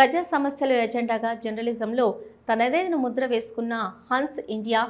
ప్రజా సమస్యలు ఎజెండాగా జర్నలిజంలో తనదైన ముద్ర వేసుకున్న హన్స్ ఇండియా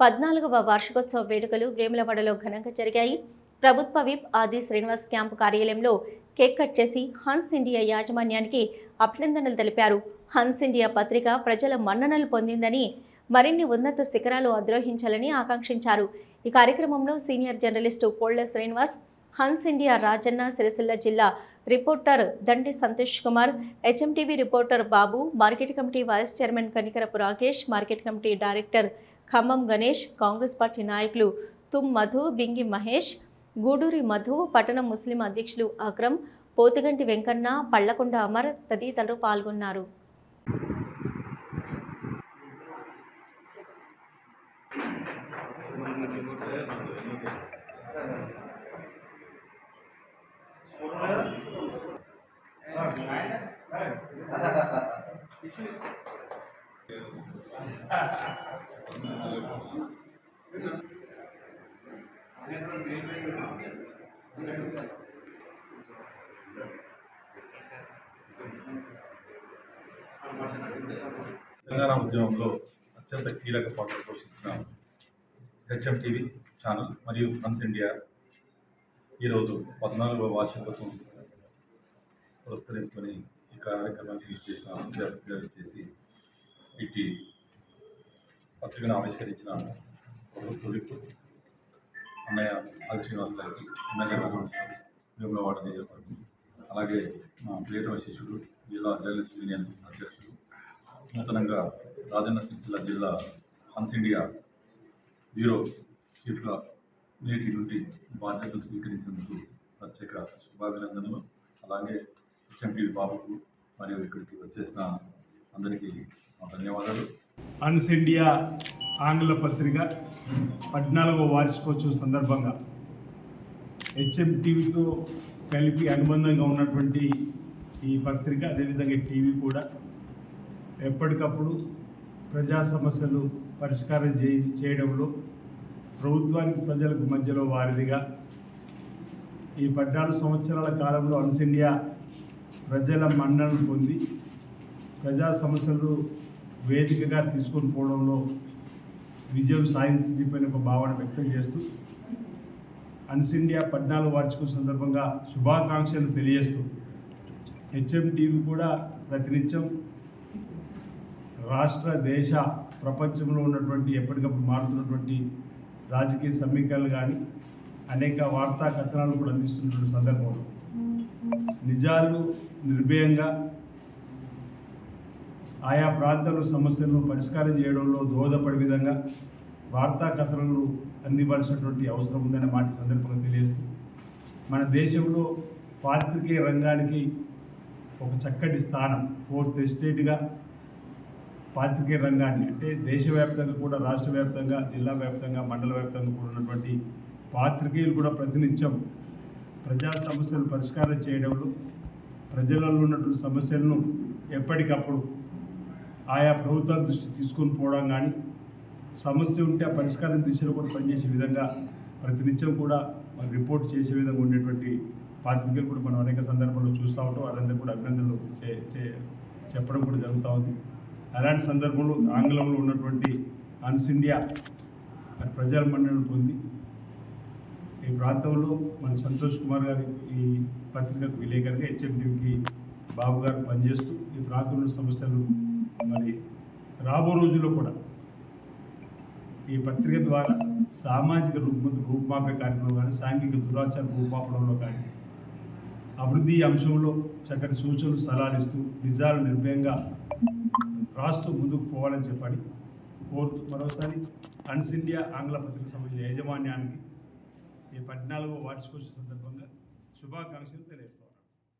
పద్నాలుగవ వార్షికోత్సవ వేడుకలు వేములవాడలో ఘనంగా జరిగాయి. ప్రభుత్వ విప్ ఆది శ్రీనివాస్ క్యాంపు కార్యాలయంలో కేక్ కట్ చేసి హన్స్ ఇండియా యాజమాన్యానికి అభినందనలు తెలిపారు. హన్స్ ఇండియా పత్రిక ప్రజల మన్ననలు పొందిందని మరిన్ని ఉన్నత శిఖరాలు అధిరోహించాలని ఆకాంక్షించారు. ఈ కార్యక్రమంలో senior journalist Kolla Srinivas Hans India Rajanna Sircilla జిల్లా reporter Dandi Santosh Kumar HMTV reporter Babu market committee vice chairman Kanikarapu Rakesh market committee director Khammam Ganesh Congress party నాయకులు తుమ్ మధు బింగి మహేష్ గూడూరి మధు పట్టణం ముస్లిం అధ్యక్షులు అక్రమ్ పోతుగంటి వెంకన్న పళ్ళకొండ అమర్ తదితరులు పాల్గొన్నారు. తెలంగాణ ఉద్యమంలో అత్యంత కీలక పాత్ర పోషించిన హెచ్ఎం టీవీ ఛానల్ మరియు ట్రాన్స్ ఇండియా ఈరోజు పద్నాలుగవ వార్షికోత్సవం పురస్కరించుకొని ఈ కార్యక్రమానికి చేసిన ముఖ్య అతిథిగా చేసి ఇటు పత్రికను ఆవిష్కరించిన తొలిపు అన్నయ్య ఆది శ్రీనివాస్ గారికి ఎమ్మెల్యే గారు వేములవాడ నియోజకవర్గం. అలాగే మా ప్రియతమ శిష్యుడు జిల్లా జర్నలిస్ట్ యూనియన్ అధ్యక్షుడు నూతనంగా రాజన్న సిరిసిల్ల జిల్లా హన్స్ ఇండియా బ్యూరో చీఫ్గా నేటి నుండి బాధ్యతలు స్వీకరించినందుకు ప్రత్యేక శుభాభినందనలు. అలాగే హెచ్ఎంటీవీ బాబుకు మరియు ఇక్కడికి వచ్చేసిన అందరికీ ధన్యవాదాలు. అన్స్ ఇండియా ఆంగ్ల పత్రిక పద్నాలుగో వార్షికోత్సవం సందర్భంగా హెచ్ఎం టీవీతో కలిపి అనుబంధంగా ఉన్నటువంటి ఈ పత్రిక అదేవిధంగా టీవీ కూడా ఎప్పటికప్పుడు ప్రజా సమస్యలు పరిష్కారం చే చేయడంలో ప్రభుత్వానికి ప్రజలకు మధ్యలో వారిదిగా ఈ పద్నాలుగు సంవత్సరాల కాలంలో అన్స్ ఇండియా ప్రజల మన్ననలు పొంది ప్రజా సమస్యలు వేదికగా తీసుకొని పోవడంలో విజయం సాధించిపోయిన ఒక భావన వ్యక్తం చేస్తూ అన్స్ ఇండియా పద్నాలుగు వార్షికం సందర్భంగా శుభాకాంక్షలు తెలియజేస్తూ హెచ్ఎం టీవీ కూడా ప్రతినిత్యం రాష్ట్ర దేశ ప్రపంచంలో ఉన్నటువంటి ఎప్పటికప్పుడు మారుతున్నటువంటి రాజకీయ సమీకరణలు కానీ అనేక వార్తా కథనాలు కూడా అందిస్తున్నటువంటి సందర్భంలో నిజాలు నిర్భయంగా ఆయా ప్రాంతాల సమస్యలను పరిష్కారం చేయడంలో దోహదపడే విధంగా వార్తా కథనాలు అందివలసినటువంటి అవసరం ఉందనే మాట సందర్భంగా తెలియజేస్తూ మన దేశంలో పాత్రికేయ రంగానికి ఒక చక్కటి స్థానం ఫోర్త్ ఎస్టేట్గా పాత్రికేయ రంగాన్ని అంటే దేశవ్యాప్తంగా కూడా రాష్ట్ర వ్యాప్తంగా జిల్లా వ్యాప్తంగా మండల వ్యాప్తంగా కూడా ఉన్నటువంటి పాత్రికేయులు కూడా ప్రతినిత్యం ప్రజా సమస్యలు పరిష్కారం చేయడంలో ప్రజలలో ఉన్నటువంటి సమస్యలను ఎప్పటికప్పుడు ఆయా ప్రభుత్వాల దృష్టి తీసుకొని పోవడం కానీ సమస్య ఉంటే ఆ పరిష్కారం దిశలో కూడా పనిచేసే విధంగా ప్రతినిత్యం కూడా మరి రిపోర్ట్ చేసే విధంగా ఉండేటువంటి పాత్రికలు కూడా మనం అనేక సందర్భాల్లో చూస్తూ ఉంటాం. వాళ్ళందరూ కూడా అభినందనలు చే చే- చెప్పడం కూడా జరుగుతూ ఉంది. అలాంటి సందర్భంలో ఆంగ్లంలో ఉన్నటువంటి అన్స్ ఇండియా మరి ప్రజల మన్ననలు పొంది ఈ ప్రాంతంలో మన సంతోష్ కుమార్ గారి ఈ పత్రికకు విలేకరుగా హెచ్ఎండికి బాబు గారు పనిచేస్తూ ఈ ప్రాంతంలో సమస్యలు మరి రాబో రోజుల్లో కూడా ఈ పత్రిక ద్వారా సామాజిక రూపం రూపుమాపే కార్యక్రమంలో కానీ సాంఘిక దురాచార రూపాపడంలో కానీ అభివృద్ధి అంశంలో చక్కటి సూచనలు సలహాలు ఇస్తూ నిజాలు నిర్భయంగా రాస్తూ ముందుకు పోవాలని చెప్పని కోరుతూ మరోసారి అన్స్ ఇండియా ఆంగ్ల పత్రిక సంబంధించిన యాజమాన్యానికి ఈ పద్నాలుగో వార్షికోత్సవ సందర్భంగా శుభాకాంక్షలు తెలియజేస్తాం